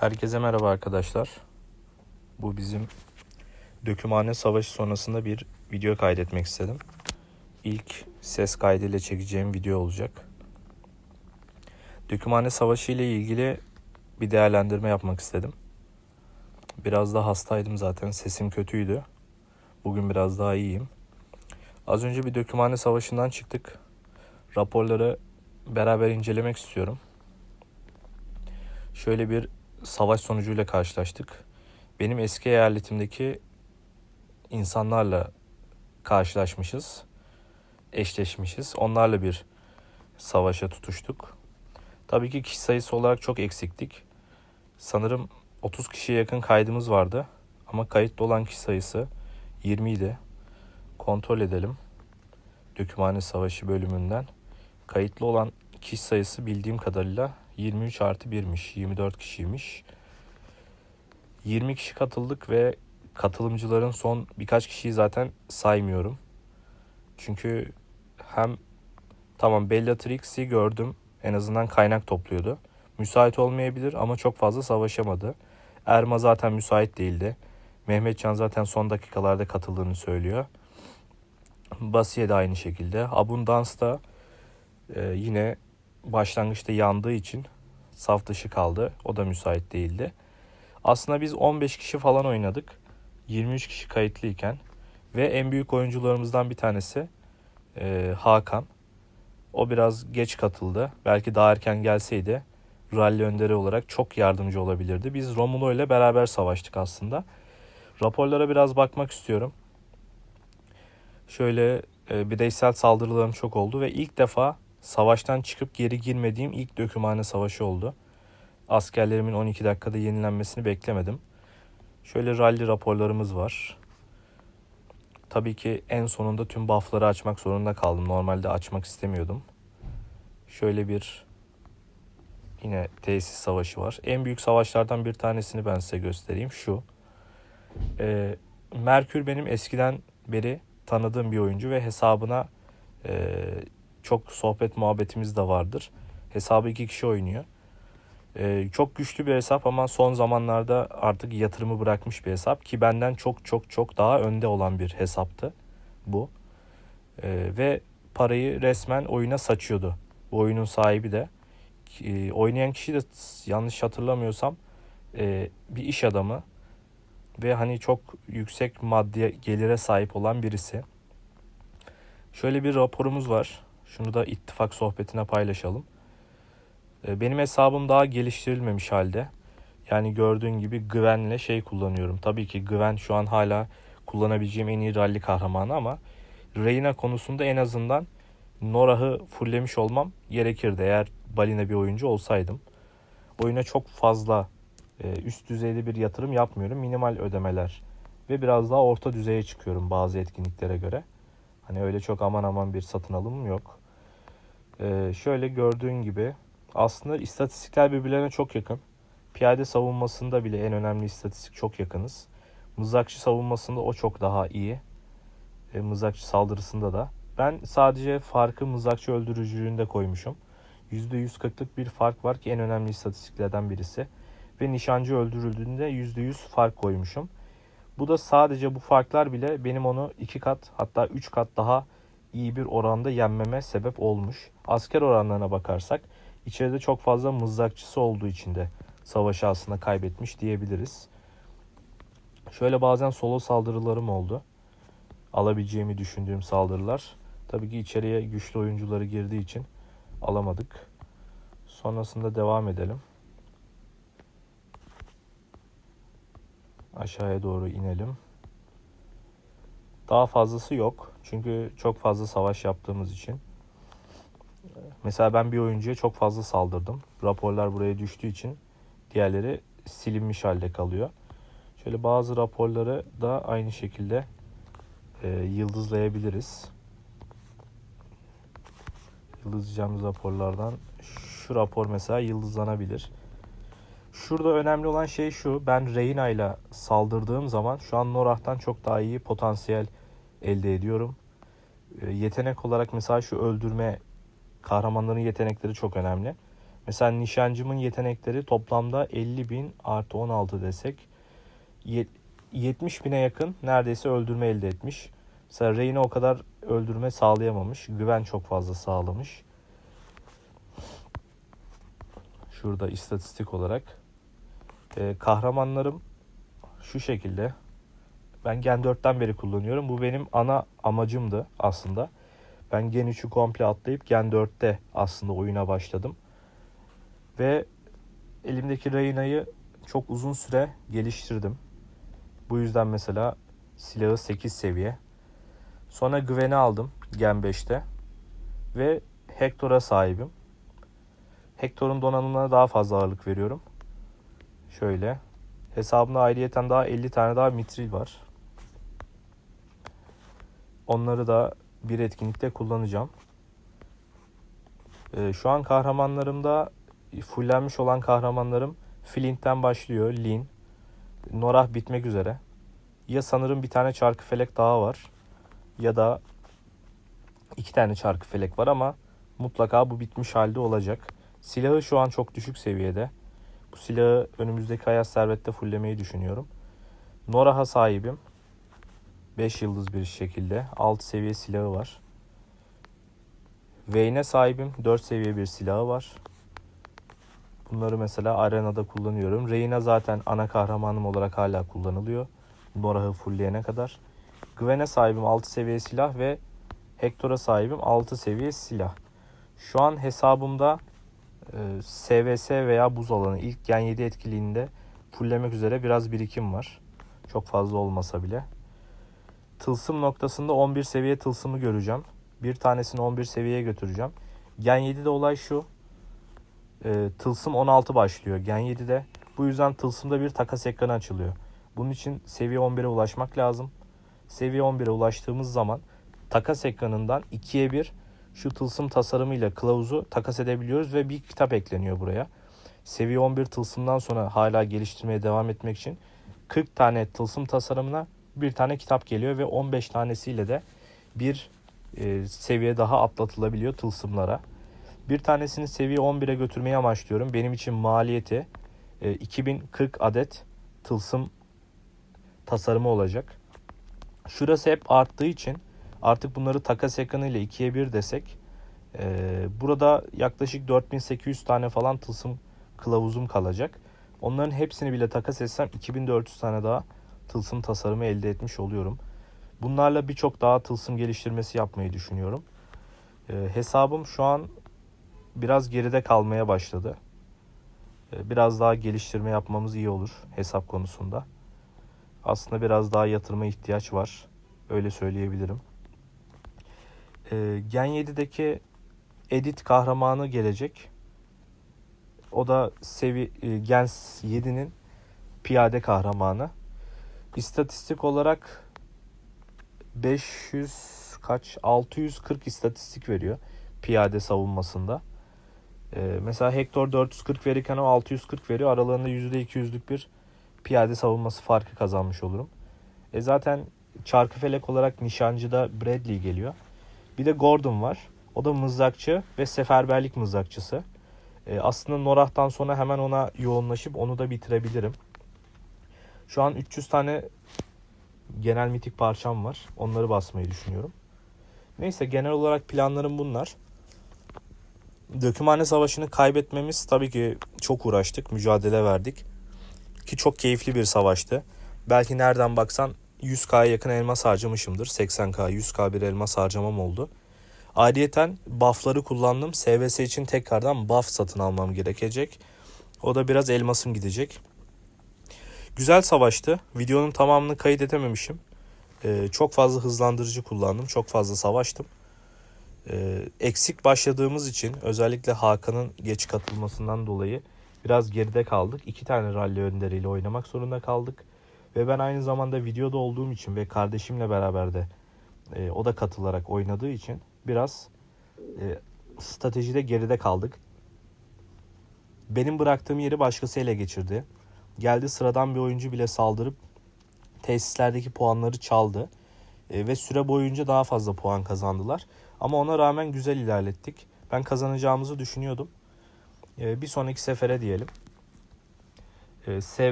Herkese merhaba arkadaşlar. Bu bizim dökümhane savaşı sonrasında bir video kaydetmek istedim. İlk ses kaydıyla çekeceğim video olacak. Dökümhane savaşı ile ilgili bir değerlendirme yapmak istedim. Biraz da hastaydım zaten sesim kötüydü. Bugün biraz daha iyiyim. Az önce bir dökümhane savaşından çıktık. Raporları beraber incelemek istiyorum. Şöyle bir savaş sonucuyla karşılaştık. Benim eski eyaletimdeki insanlarla karşılaşmışız. Eşleşmişiz. Onlarla bir savaşa tutuştuk. Tabii ki kişi sayısı olarak çok eksiktik. Sanırım 30 kişiye yakın kaydımız vardı. Ama kayıtlı olan kişi sayısı 20 idi. Kontrol edelim. Dökümhane Savaşı bölümünden. Kayıtlı olan kişi sayısı bildiğim kadarıyla 23 artı 1'miş. 24 kişiymiş. 20 kişi katıldık ve katılımcıların son birkaç kişiyi zaten saymıyorum. Çünkü hem tamam Bellatrix'i gördüm. En azından kaynak topluyordu. Müsait olmayabilir ama çok fazla savaşamadı. Erma zaten müsait değildi. Mehmetcan zaten son dakikalarda katıldığını söylüyor. Basiye de aynı şekilde. Abundance da e, yine başlangıçta yandığı için saf dışı kaldı. O da müsait değildi. Aslında biz 15 kişi falan oynadık. 23 kişi kayıtlıyken. Ve en büyük oyuncularımızdan bir tanesi e, Hakan. O biraz geç katıldı. Belki daha erken gelseydi rally önderi olarak çok yardımcı olabilirdi. Biz Romulo ile beraber savaştık aslında. Raporlara biraz bakmak istiyorum. Şöyle e, bireysel saldırılarım çok oldu ve ilk defa savaştan çıkıp geri girmediğim ilk dökümhane savaşı oldu. Askerlerimin 12 dakikada yenilenmesini beklemedim. Şöyle rally raporlarımız var. Tabii ki en sonunda tüm buff'ları açmak zorunda kaldım. Normalde açmak istemiyordum. Şöyle bir yine tesis savaşı var. En büyük savaşlardan bir tanesini ben size göstereyim. Şu. Ee, Merkür benim eskiden beri tanıdığım bir oyuncu ve hesabına e, çok sohbet muhabbetimiz de vardır. Hesabı iki kişi oynuyor. Ee, çok güçlü bir hesap ama son zamanlarda artık yatırımı bırakmış bir hesap ki benden çok çok çok daha önde olan bir hesaptı bu. Ee, ve parayı resmen oyuna saçıyordu. Bu oyunun sahibi de. E, oynayan kişi de yanlış hatırlamıyorsam e, bir iş adamı ve hani çok yüksek maddi gelire sahip olan birisi. Şöyle bir raporumuz var. Şunu da ittifak sohbetine paylaşalım. Ee, Benim hesabım daha geliştirilmemiş halde. Yani gördüğün gibi Gwen'le şey kullanıyorum. Tabii ki Gwen şu an hala kullanabileceğim en iyi rally kahramanı ama Reyna konusunda en azından Norah'ı fulllemiş olmam gerekirdi eğer balina bir oyuncu olsaydım. Oyuna çok fazla e, üst düzeyde bir yatırım yapmıyorum. Minimal ödemeler ve biraz daha orta düzeye çıkıyorum bazı etkinliklere göre. Hani öyle çok aman aman bir satın alımım yok. Ee, şöyle gördüğün gibi aslında istatistikler birbirlerine çok yakın. Piyade savunmasında bile en önemli istatistik çok yakınız. Mızrakçı savunmasında o çok daha iyi. E, mızrakçı saldırısında da. Ben sadece farkı mızrakçı öldürücülüğünde koymuşum. %140'lık bir fark var ki en önemli istatistiklerden birisi. Ve nişancı öldürüldüğünde %100 fark koymuşum. Bu da sadece bu farklar bile benim onu iki kat hatta üç kat daha iyi bir oranda yenmeme sebep olmuş. Asker oranlarına bakarsak içeride çok fazla mızrakçısı olduğu için de savaşı aslında kaybetmiş diyebiliriz. Şöyle bazen solo saldırılarım oldu. Alabileceğimi düşündüğüm saldırılar. Tabii ki içeriye güçlü oyuncuları girdiği için alamadık. Sonrasında devam edelim. Aşağıya doğru inelim. Daha fazlası yok. Çünkü çok fazla savaş yaptığımız için. Mesela ben bir oyuncuya çok fazla saldırdım. Raporlar buraya düştüğü için diğerleri silinmiş halde kalıyor. Şöyle bazı raporları da aynı şekilde e, yıldızlayabiliriz. Yıldızlayacağımız raporlardan şu rapor mesela yıldızlanabilir. Şurada önemli olan şey şu. Ben Reyna ile saldırdığım zaman şu an Norah'tan çok daha iyi potansiyel elde ediyorum. E, yetenek olarak mesela şu öldürme kahramanların yetenekleri çok önemli. Mesela nişancımın yetenekleri toplamda 50 bin artı 16 desek 70 bine yakın neredeyse öldürme elde etmiş. Mesela Reyna o kadar öldürme sağlayamamış. Güven çok fazla sağlamış. Şurada istatistik olarak. Ee, kahramanlarım şu şekilde. Ben Gen 4'ten beri kullanıyorum. Bu benim ana amacımdı aslında. Ben Gen 3'ü komple atlayıp Gen 4'te aslında oyuna başladım. Ve elimdeki Reyna'yı çok uzun süre geliştirdim. Bu yüzden mesela silahı 8 seviye. Sonra Gwen'i aldım Gen 5'te. Ve Hector'a sahibim. Hector'un donanımlarına daha fazla ağırlık veriyorum. Şöyle. Hesabımda ayrıyeten daha 50 tane daha mitril var. Onları da bir etkinlikte kullanacağım. Ee, şu an kahramanlarımda fullenmiş olan kahramanlarım Flint'ten başlıyor. Lin. Norah bitmek üzere. Ya sanırım bir tane çarkı felek daha var. Ya da iki tane çarkı felek var ama mutlaka bu bitmiş halde olacak. Silahı şu an çok düşük seviyede. Bu silahı önümüzdeki Hayat Servet'te fulllemeyi düşünüyorum. Norah'a sahibim. 5 yıldız bir şekilde. 6 seviye silahı var. Vayne'e sahibim. 4 seviye bir silahı var. Bunları mesela arenada kullanıyorum. Reyna zaten ana kahramanım olarak hala kullanılıyor. Norah'ı fullleyene kadar. Gwen'e sahibim 6 seviye silah ve Hector'a sahibim 6 seviye silah. Şu an hesabımda SVS veya buz alanı ilk Gen 7 etkiliğinde fulllemek üzere biraz birikim var. Çok fazla olmasa bile. Tılsım noktasında 11 seviye tılsımı göreceğim. Bir tanesini 11 seviyeye götüreceğim. Gen 7'de olay şu. E, tılsım 16 başlıyor Gen 7'de. Bu yüzden tılsımda bir takas ekranı açılıyor. Bunun için seviye 11'e ulaşmak lazım. Seviye 11'e ulaştığımız zaman takas ekranından 2'ye 1 şu tılsım tasarımıyla kılavuzu takas edebiliyoruz ve bir kitap ekleniyor buraya. Seviye 11 tılsımdan sonra hala geliştirmeye devam etmek için 40 tane tılsım tasarımına bir tane kitap geliyor ve 15 tanesiyle de bir e, seviye daha atlatılabiliyor tılsımlara. Bir tanesini seviye 11'e götürmeyi amaçlıyorum. Benim için maliyeti e, 2040 adet tılsım tasarımı olacak. Şurası hep arttığı için artık bunları takas ile 2'ye 1 desek e, burada yaklaşık 4800 tane falan tılsım kılavuzum kalacak. Onların hepsini bile takas etsem 2400 tane daha tılsım tasarımı elde etmiş oluyorum. Bunlarla birçok daha tılsım geliştirmesi yapmayı düşünüyorum. E, hesabım şu an biraz geride kalmaya başladı. E, biraz daha geliştirme yapmamız iyi olur hesap konusunda. Aslında biraz daha yatırma ihtiyaç var. Öyle söyleyebilirim. E, Gen 7'deki Edit kahramanı gelecek. O da sevi e, Gen 7'nin piyade kahramanı. İstatistik olarak 500 kaç 640 istatistik veriyor piyade savunmasında. Ee, mesela Hector 440 verirken o 640 veriyor. Aralarında %200'lük bir piyade savunması farkı kazanmış olurum. E zaten çarkı felek olarak nişancıda Bradley geliyor. Bir de Gordon var. O da mızrakçı ve seferberlik mızrakçısı. E, aslında Norah'tan sonra hemen ona yoğunlaşıp onu da bitirebilirim. Şu an 300 tane genel mitik parçam var. Onları basmayı düşünüyorum. Neyse genel olarak planlarım bunlar. Dökümhane Savaşı'nı kaybetmemiz tabii ki çok uğraştık, mücadele verdik. Ki çok keyifli bir savaştı. Belki nereden baksan 100K'ya yakın elmas harcamışımdır. 80K, 100K bir elmas harcamam oldu. Ayrıyeten buff'ları kullandım. SVS için tekrardan buff satın almam gerekecek. O da biraz elmasım gidecek. Güzel savaştı. Videonun tamamını kaydedememişim. Ee, çok fazla hızlandırıcı kullandım. Çok fazla savaştım. Ee, eksik başladığımız için özellikle Hakan'ın geç katılmasından dolayı biraz geride kaldık. İki tane rally önderiyle oynamak zorunda kaldık. Ve ben aynı zamanda videoda olduğum için ve kardeşimle beraber de e, o da katılarak oynadığı için biraz e, stratejide geride kaldık. Benim bıraktığım yeri başkası ele geçirdi. Geldi sıradan bir oyuncu bile saldırıp tesislerdeki puanları çaldı. E, ve süre boyunca daha fazla puan kazandılar. Ama ona rağmen güzel ilerlettik. Ben kazanacağımızı düşünüyordum. E, bir sonraki sefere diyelim. E, sev